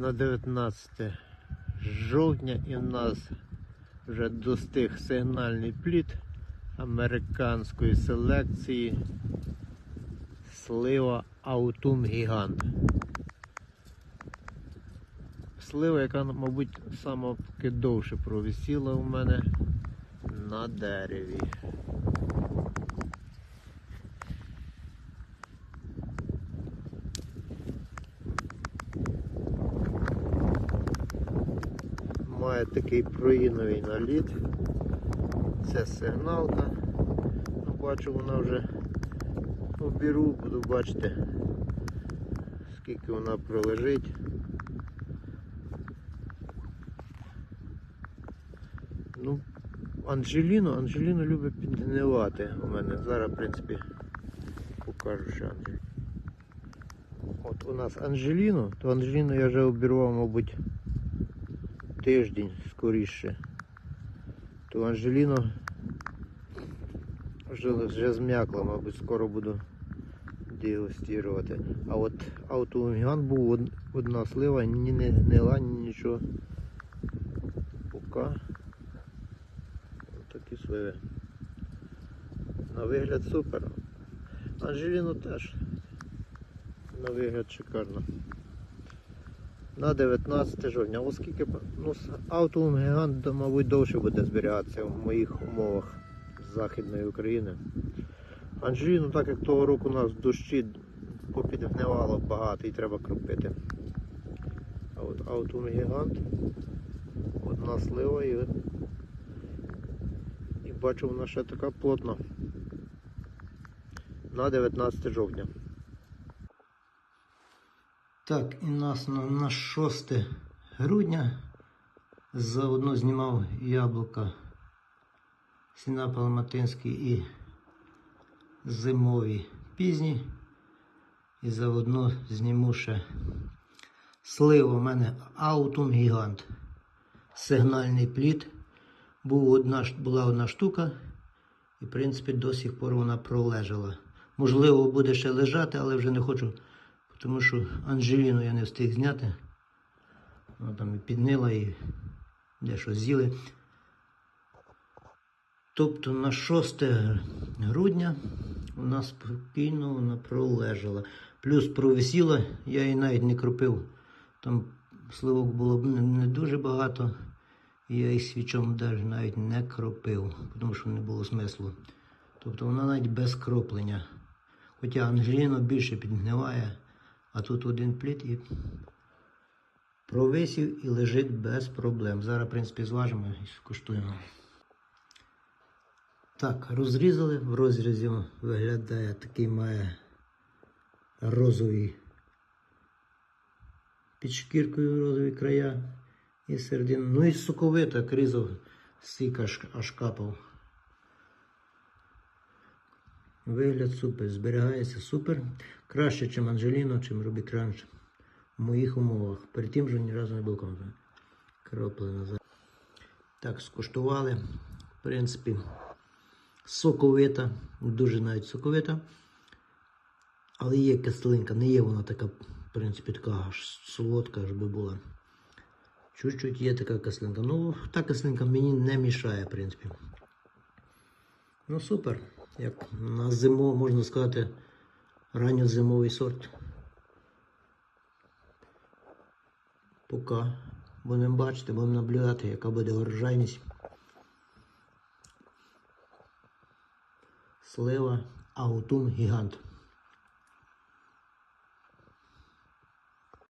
на 19 жовтня і в нас вже достиг сигнальний плід американської селекції слива Аутум Гігант. Слива, яка, мабуть, поки довше провисіла у мене на дереві. Має такий проїновий наліт. Це сигналка. Ну, бачу, вона вже обіру, буду бачити, скільки вона пролежить. Ну, Анжеліну, Анжеліну любить підгнивати у мене. Зараз, в принципі, покажу, що Анжеліну. От у нас Анжеліну, то Анжеліну я вже обірвав, мабуть, тиждень скоріше. То Анжеліну вже, вже зм'якла, мабуть, скоро буду дегустувати. А от аутоміган був одна слива, ні не гнила, ні нічого. Пока. Такі сливи. На вигляд супер. Анжеліну теж. На вигляд шикарно. На 19 жовтня. Оскільки ну, Autumn гігант, мабуть, довше буде зберігатися в моїх умовах з Західної України. Анжеліну, так як того року у нас дощі попідгнивало багато і треба кропити. А от Autumn гігант, одна слива і, і бачу, вона ще така плотна. На 19 жовтня. Так, і нас на, на 6 грудня заодно знімав яблука Сінапа Ламатинський і зимові пізні. І заодно зніму ще слива у мене Аутум Гігант. Сигнальний плід. Був одна, була одна штука, і в принципі до сих пор вона пролежала. Можливо, буде ще лежати, але вже не хочу тому що Анжеліну я не встиг зняти. Вона там і піднила і дещо з'їли. Тобто на 6 грудня нас спокійно вона пролежала. Плюс провисіла, я її навіть не кропив. Там сливок було б не, дуже багато. І я їх свічом навіть не кропив, тому що не було смислу. Тобто вона навіть без кроплення. Хоча Анжеліна більше підгниває, а тут один плід і провисів і лежить без проблем. Зараз, в принципі, зважимо і скуштуємо. Так, розрізали. В розрізі виглядає такий має розовий під шкіркою розові края і середину. Ну і кризов стільки аж, аж капав. Вигляд супер, зберігається супер. Краще, ніж Анджеліно, чим Рубі Кранч в моїх умовах. Перед тим вже ні разу не був конфе. Кропли назад. Так, скуштували. В принципі, соковита, дуже навіть соковита. Але є кислинка, не є вона така, в принципі, така аж солодка, аж би була. Чуть-чуть є така кислинка. Ну, та кислинка мені не мішає, в принципі. Ну, супер. Як на зиму, можна сказати, ранньозимовий сорт. Поки будемо бачити, будемо наблюдати, яка буде урожайність. Слива Аутум Гігант.